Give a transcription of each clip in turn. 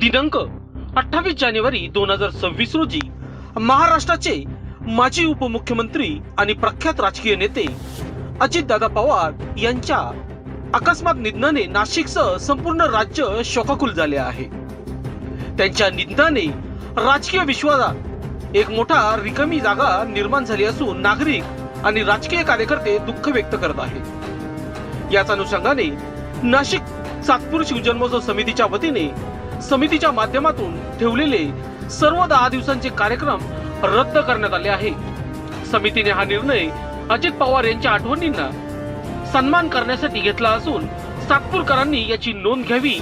दिनांक अठ्ठावीस जानेवारी दोन हजार सव्वीस रोजी महाराष्ट्राचे माजी उपमुख्यमंत्री आणि प्रख्यात राजकीय नेते अजितदादा पवार यांच्या अकस्मात निधनाने नाशिकसह संपूर्ण राज्य शोकाकुल झाले आहे. त्यांच्या निधनाने राजकीय विश्वासात एक मोठा रिकामी जागा निर्माण झाली असून नागरिक आणि राजकीय कार्यकर्ते दुःख व्यक्त करत आहेत. याच अनुषंगाने नाशिक सातपूर शिवजन्मोत्सव समितीच्या वतीने समितीच्या माध्यमातून ठेवलेले सर्व दहा दिवसांचे कार्यक्रम रद्द करण्यात आले आहे समितीने हा निर्णय अजित पवार यांच्या आठवणींना सन्मान करण्यासाठी घेतला असून सातपूरकरांनी याची नोंद घ्यावी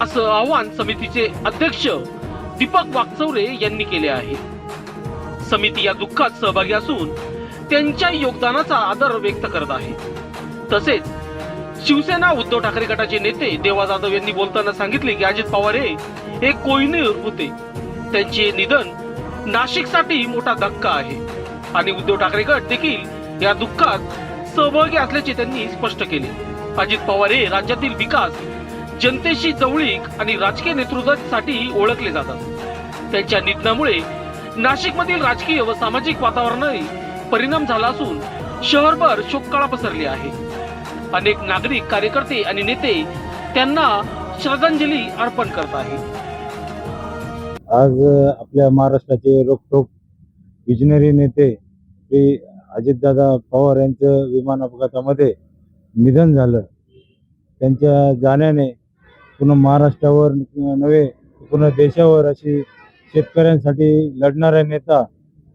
असं आवाहन समितीचे अध्यक्ष दीपक वाकचौरे यांनी केले आहे. समिती या दुःखात सहभागी असून त्यांच्या योगदानाचा आदर व्यक्त करत आहे. तसेच शिवसेना उद्धव ठाकरे गटाचे नेते देवा जाधव यांनी बोलताना सांगितले की अजित पवार हे एक कोहिनूर होते. त्यांचे निधन नाशिकसाठी मोठा धक्का आहे. आणि उद्धव ठाकरे गट देखील या दुःखात सहभागी असल्याचे त्यांनी स्पष्ट केले. अजित पवार हे राज्यातील विकास जनतेशी जवळीक आणि राजकीय नेतृत्वासाठी ओळखले जातात. त्यांच्या निधनामुळे नाशिकमधील राजकीय व सामाजिक वातावरणाने परिणाम झाला असून शहरभर शोककाळा पसरली आहे. अनेक नागरिक कार्यकर्ते आणि नेते त्यांना श्रद्धांजली अर्पण करत आहेत. आज आपल्या महाराष्ट्राचे रोखोक विजनरी नेते श्री अजितदादा पवार यांचं विमान अपघातामध्ये निधन झालं. त्यांच्या जाण्याने पुन्हा महाराष्ट्रावर नव्हे पूर्ण देशावर अशी शेतकऱ्यांसाठी लढणारा नेता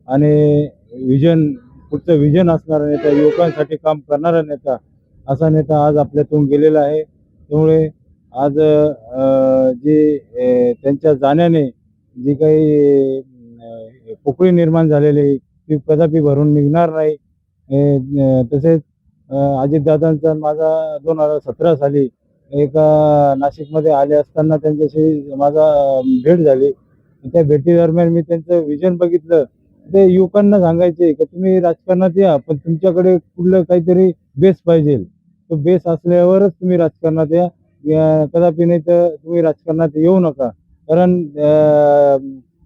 आणि विजन पुढचं विजन असणारा नेता युवकांसाठी काम करणारा नेता असा नेता आज आपल्यातून गेलेला आहे. त्यामुळे आज जे त्यांच्या जाण्याने जी काही पोकळी निर्माण झालेली ती कदापि भरून निघणार नाही. तसेच अजितदादांचा माझा दोन हजार सतरा साली एका नाशिकमध्ये आले असताना त्यांच्याशी माझा भेट झाली. त्या भेटीदरम्यान मी त्यांचं विजन बघितलं. ते युवकांना सांगायचे की तुम्ही राजकारणात या पण तुमच्याकडे कुठलं काहीतरी बेस पाहिजे. तो बेस असल्यावरच तुम्ही राजकारणात या. कदापि नाही तर तुम्ही राजकारणात येऊ नका. कारण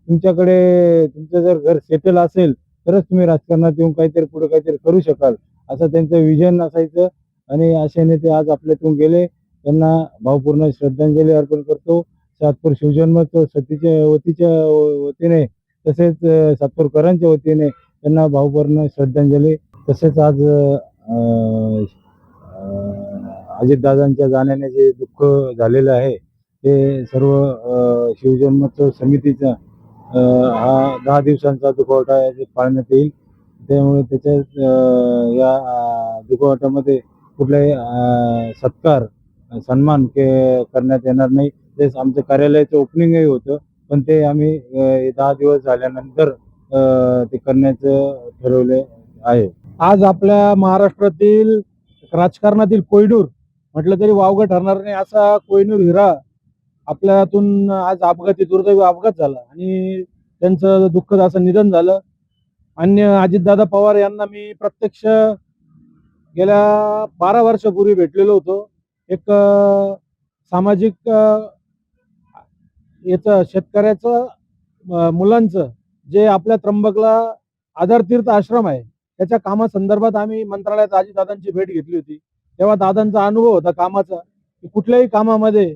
तुमच्याकडे तुमचं जर घर सेटल असेल तरच तुम्ही राजकारणात येऊन काहीतरी पुढे काहीतरी करू शकाल. असं त्यांचं विजन असायचं आणि असे नेते आज आपल्यातून गेले. त्यांना भावपूर्ण श्रद्धांजली अर्पण करतो. सातपूर शिवजन्मोत्सव सतीच्या वतीच्या वतीने तसेच सातपूरकरांच्या वतीने त्यांना भावपूर्ण श्रद्धांजली. तसेच आज अजितदादांच्या जाण्याने जे दुःख झालेलं आहे ते सर्व शिवजन्मोत्सव समितीचा हा दहा दिवसांचा दुखवटा पाळण्यात येईल त्यामुळे त्याच्यात या दुखवटामध्ये कुठलाही सत्कार सन्मान के करण्यात येणार नाही. तेच आमचं कार्यालयाचं ओपनिंगही होतं. पण ते आम्ही दहा दिवस झाल्यानंतर ते करण्याचं ठरवले आहे. आज आपल्या महाराष्ट्रातील राजकारणातील कोयनूर म्हटलं तरी वावगं ठरणार नाही असा कोयनूर हिरा आपल्यातून आज अपघाती दुर्दैवी अपघात झाला आणि त्यांचं दुःखद असं निधन झालं. अन्य अजितदादा पवार यांना मी प्रत्यक्ष गेल्या बारा वर्षापूर्वी भेटलेलो होतो. एक सामाजिक याचं शेतकऱ्याचं मुलांचं जे आपल्या त्र्यंबकला आधारतीर्थ आश्रम आहे त्याच्या कामासंदर्भात आम्ही मंत्रालयात अजितदादांची भेट घेतली होती. तेव्हा दादांचा अनुभव होता कामाचा की कुठल्याही कामामध्ये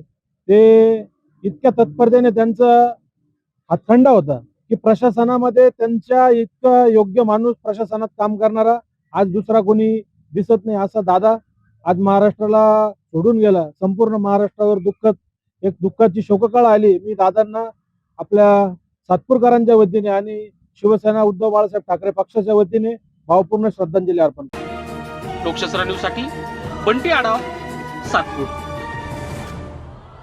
ते इतक्या तत्परतेने त्यांचा हातखंडा होता की प्रशासनामध्ये त्यांच्या इतकं योग्य माणूस प्रशासनात काम करणारा आज दुसरा कोणी दिसत नाही असा दादा आज महाराष्ट्राला सोडून गेला. संपूर्ण महाराष्ट्रावर दुःखद एक दुःखाची शोककाळ आली. मी दादांना आपल्या सातपूरकरांच्या वतीने आणि शिवसेना उद्धव बाळासाहेब ठाकरे पक्षाच्या वतीने भावपूर्ण श्रद्धांजली अर्पण लोकशास्त्र न्यूजसाठी बंटी आढाव सातपूर.